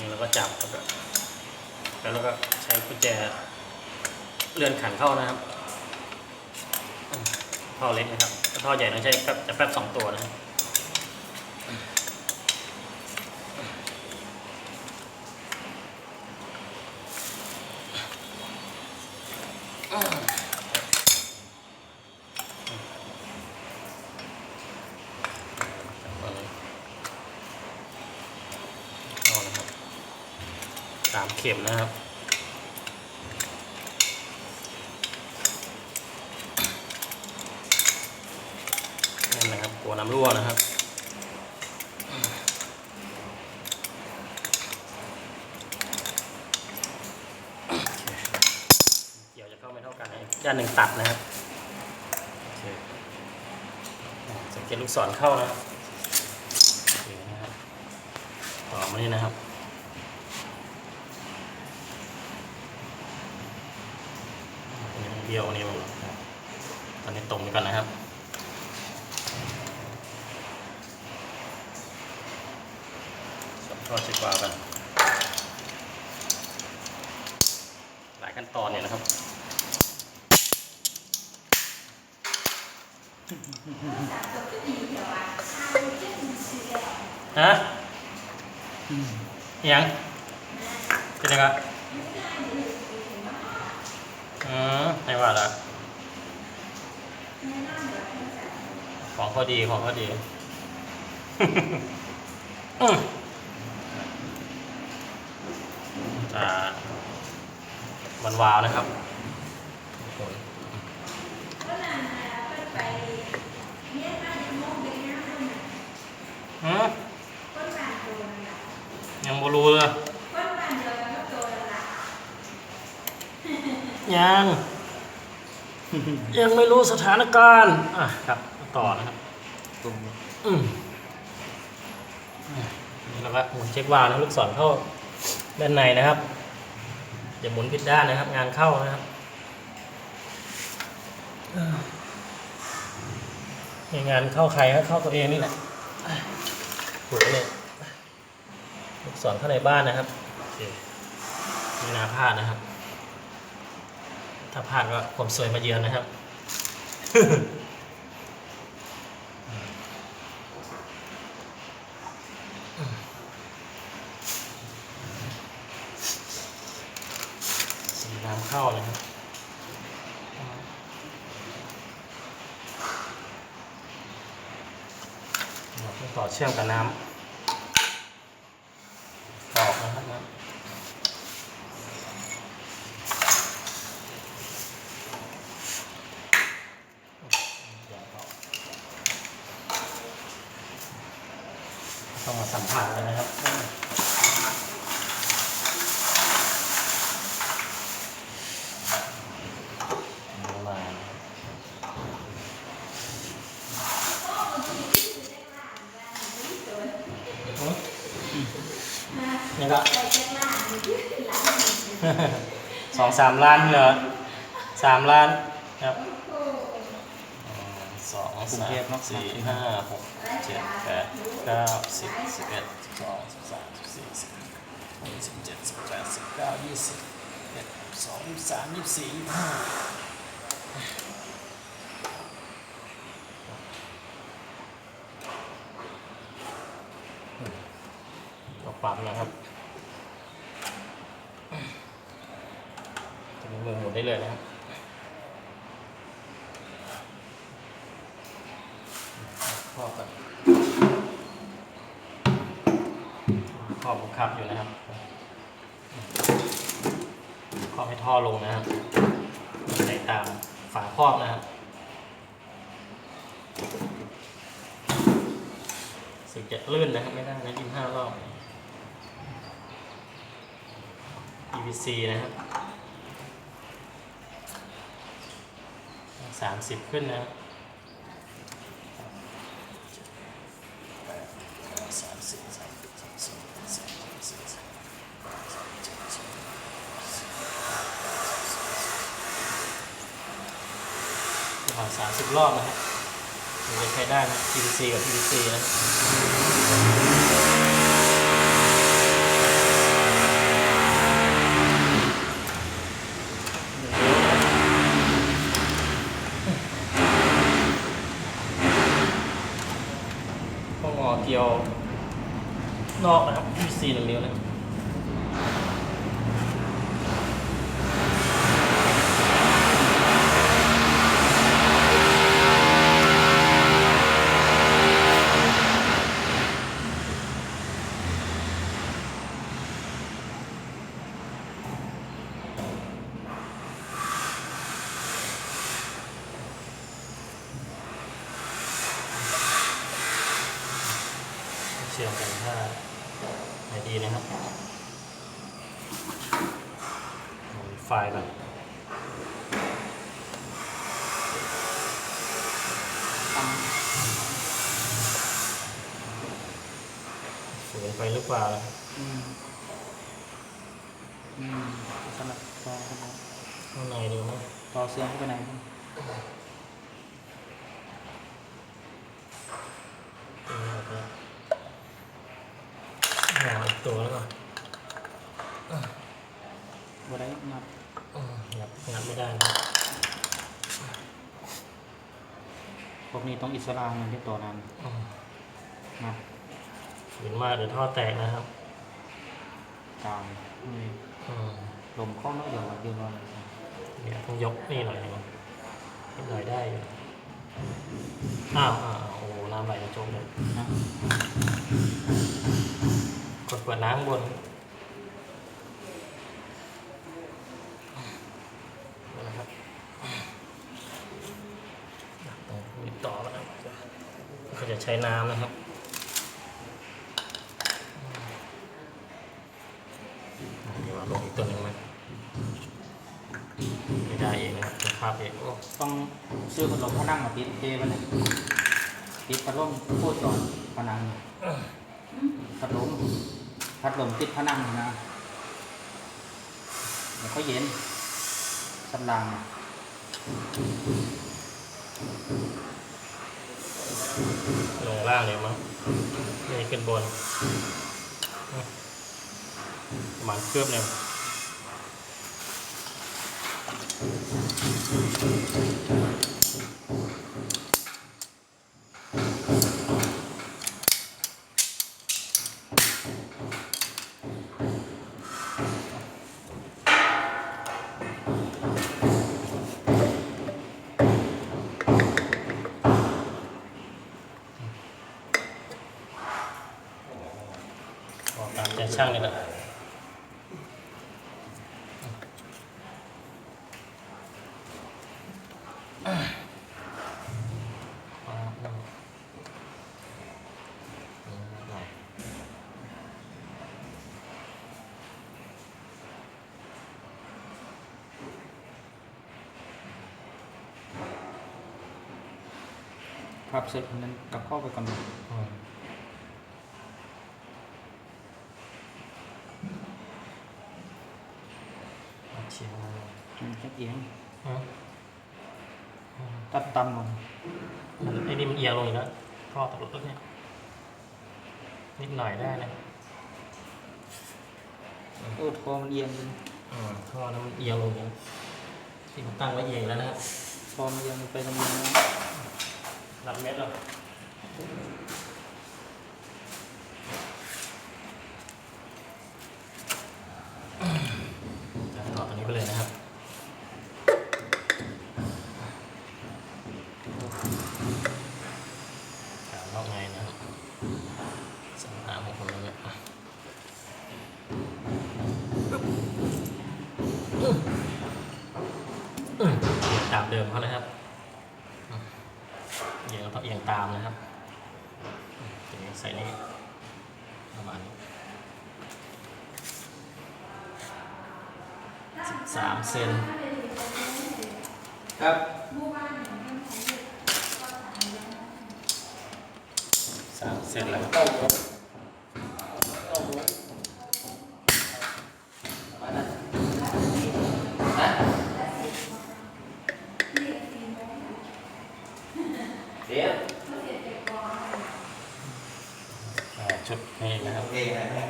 นี่เราก็จับแล้วแล้วเราก็ใช้กุญแจเลื่อนขันเข้านะครับท่อเล็กนะครับถ้าท่อใหญ่ต้องใช้แป๊บจะแป๊บสองตัวนะครับเอาละครับ สามเข็มนะครับ นั่นนะครับกลัวน้ำรั่วนะครับเกี่ยวจะเข้าไม่เท่ากันนะด้านหนึ่งตัดนะครับสังเกตลูกศรเข้านะครับโอเคนะครับต่อมานี่นะครับ เดียวนี่มันตอนนี้ตรงไปก่อนนะครับสองทอดชิดวาล์วกันหลายขั้นตอนเนี่ยนะครับ ฮะยังเป็นยังไงอืม ไม่ว่าละของเขาดีของเขาดีอืมอ่ามันวาวนะครับหืมยังบ่รู้เลยยัง ยังไม่รู้สถานการณ์อะครับต่อนะครับตรงอืมนี่เราก็หมุนเช็ควาล์วนะลูกศรเข้าด้านในนะครับอย่าหมุนผิดด้านนะครับ งานเข้านะครับอ่านี่งานเข้าใครก็เข้าตัวเองนี่แหละหมุนเลยลูกศรเข้าในบ้านนะครับโอเคไม่น่าพลาดนะครับ ถ้าพลาดก็ผมสวยมาเยือนนะครับ สีน้ำเข้านะครับต่อเชื่อมกับน้ำตอกนะครับนะ ต้องมาสัมผัสกันนะครับประมาณนี่ก็สองสามล้านเหรอสามล้านครับ สองสามสี่ห้าหกเจ็ดแปดเก้าสิบสิบเอ็ดสิบสองสิบสามสิบสี่สิบห้าสิบเจ็ดสิบแปดสิบเก้ายี่สิบเอ็ดสองยี่สามยี่สี่ยี่ห้าก็ปั๊มนะครับจะมีมือหมุนได้เลยนะครับ ครอบกันครอบขับอยู่นะครับครอให้ท่อลงนะครับใส่ตามฝาครอบนะครับสึกจะลื่นนะครับไม่ได้นะยิมห้ารอบ EVC นะครับสามสิบขึ้นนะครับ่านสามสิบรอบนะฮะถึงจะใช้ได้นะ PVC กับ PVC นะพวกงอเกลียวนอกนะครับ PVC หนึ่งนิ้ว ไหนดีนะครับเอาไฟล์ก่อนตั้งสูงไปหรือเปล่านะครับอืมอืมสำหรับต่อเข้าไปข้างในดูนะต่อเสียงเข้าไปไหน นี่ครับเนี่ยหาอีก ตัวแล้วก่อนบ่ได้นับอืมงับงับไม่ได้นะพวกนี้ต้องอิสระมันที่ต่อนานอืมนับฝืนมากเดี๋ยวท่อแตกนะครับกลางอืมอืมลมเข้าน้อยเดียวเดียวเลยเดี๋ยวต้องยกนี่หน่อยหนึงนิดหน่อยได้อยู่อ้าวอ้าวโอ้โหน้ำไหลจมเลยนะ กดเปิดน้ำข้างบนนะครับต้องมีต่อแล้วนะเขาจะใช้น้ำนะครับเดี๋ยวเอาลงอีกตัวหนึ่งไหมไม่ได้เองนะครับเป็นภาพเองโอ้ต้องซื้อพัดลมพนังมาติดเจมันเลยติดพัดลมโคตรจอดผนังพัดลม พัดลมติดผนังนะเดี๋ยวก็เย็นสันลางลงล่างเลยมั้งนี่ขึ้นบนประมาณเครือบหนึ่ง ออกตามใจช่างนี่แหละพับเสร็จนั้นกลับเข้าไปก่อน อืมเอาเชียงมา มันจะเอียง อืมอืม ตัดต่ำลงมันไอ้นี่มันเอียงลงอีกแล้วท่อตกรถเนี่ยนิดหน่อยได้นะเออคอมันเอียงจริงอืมท่อนั้นมันเอียงลงอย่างนี้ที่ผมตั้งไว้เอียงแล้วนะครับคอมันเอียงไปทำไมนะรับเม็ดแล้วจะต่อตัวนี้ไปเลยนะครับ ถามรอบไงนะครับสองถามของผมแล้วเนี่ยอะอืมตาม เดิมเขานะครับอืมเอียงเราต้องเอียงตามนะครับอืมทีนี้ใส่นี่ประมาณนี้สิบสามเซนครับสามเซนแล้วครับ เข้าหัวเข้าหัวมานะนะเดี๋ยว อ่าชุดนี้นะครับ เองนะแม่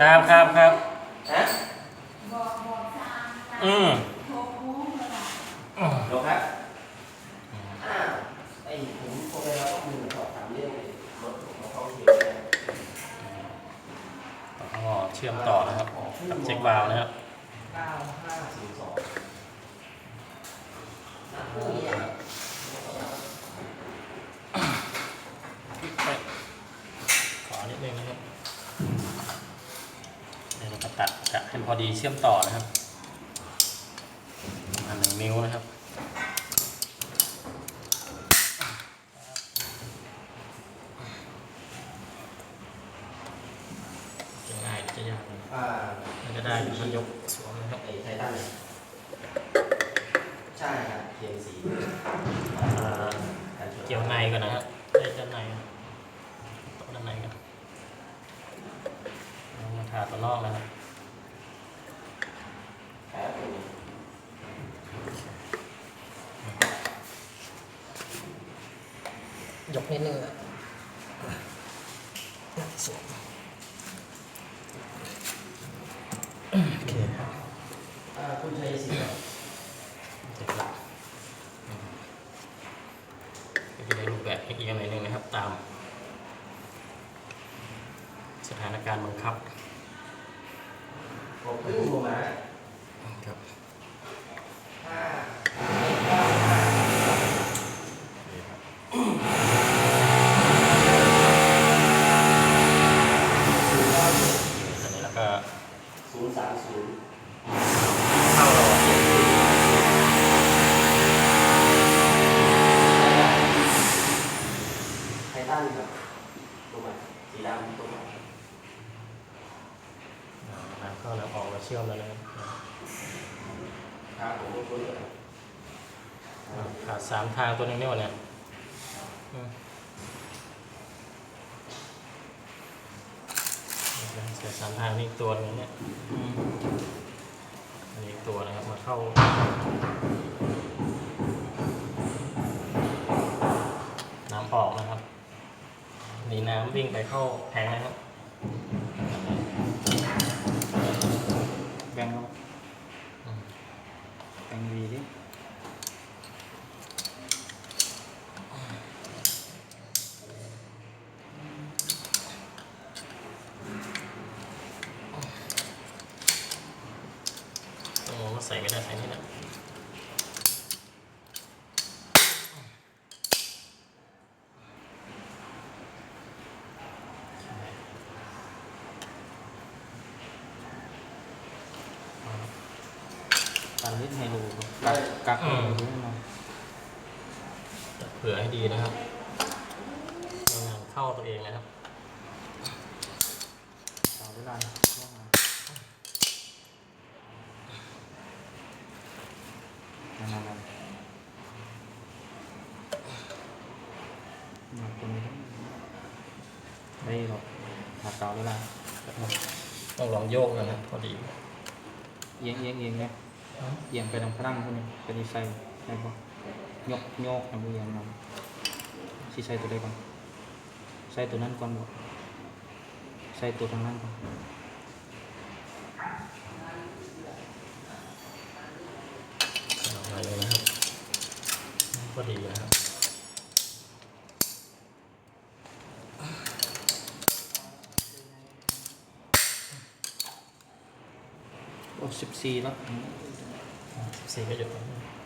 ครับครับครับ ฮะ อืมอืม ลงครับอ้าวไอ้ผมโทรไปแล้วก็มือสอบถามเรื่องเลย เชื่อมต่อนะครับกับเช็ควาล์วนะครับเก้านย์สองขอนิดนึงนะครับเดี๋ยวเราตัดกะให้พอดีเชื่อมต่อนะครับประมาณหนึ่งนิ้วนะครับ จะง่ายหรือจะยาก อ่า มันจะได้อยู่มันยกสวมนะครับไอ้ไททันเนี่ยใช่ครับเพียงสีอ่าการชนเกี่ยวในก่อนนะครับได้ด้านในต่อด้านในกันเรามาทาตัวนอกนะครับครับผมยกนิดนึงอะสวมโอเคครับ อ่าคุณชัยศรีครับ เสร็จแล้วอืมก็จะได้รูปแบบอีกอย่างหนึ่งนะครับ ตาม สถานการณ์บังคับผมเพิ่งลงมาครับห้าเก้าห้าตอนนี้แล้วก็ศูนย์สามศูนย์เข้ารอไททันครับตัวใหม่สีดำตัวใหม่ น้ำเข้าน้ำออกมาเชื่อมแล้วนะครับครับผมก็คุ้นเลยครับอ่าขาดสามทางตัวหนึงเนี่ยวะเนี่ยอืมเสียสามทางนี่อีกตัวหนึงเนี่ยอืมอันนี้อีกตัวนะครับมาเข้าน้ำออกนะครับนี่น้ำวิ่งไปเข้าแทงนะครับ บ่งแล้วอืมแบ่งวีดิโอ้ว่าใส่ไม่ได้ใส่นี่นะเอาละ ตัดนิดให้ดูกักกักให้ดูหน่อย จัดเผื่อให้ดีนะครับไม่งานเข้าตัวเองนะครับ ต่อเวลาช่วงมานั่นนั่นนั่นคนนี้ได้หรอกถัดต่อเวลาต้องลองโยกกันนะพอดี เอียงเอียงเอียงเนี่ยเอียงไปทางพลังพวกนี้เป็นใส่ใส่บ่ยกโยกทำเอียงนำสิใส่ตัวใดก่อนใส่ตัวนั้นก่อนบ่ ใส่ตัวทางนั้นก่อนใส่ออกมาเลยนะครับพอดีนะครับโอ้สิบสี่แล้วสีก็หยุดตรงนี้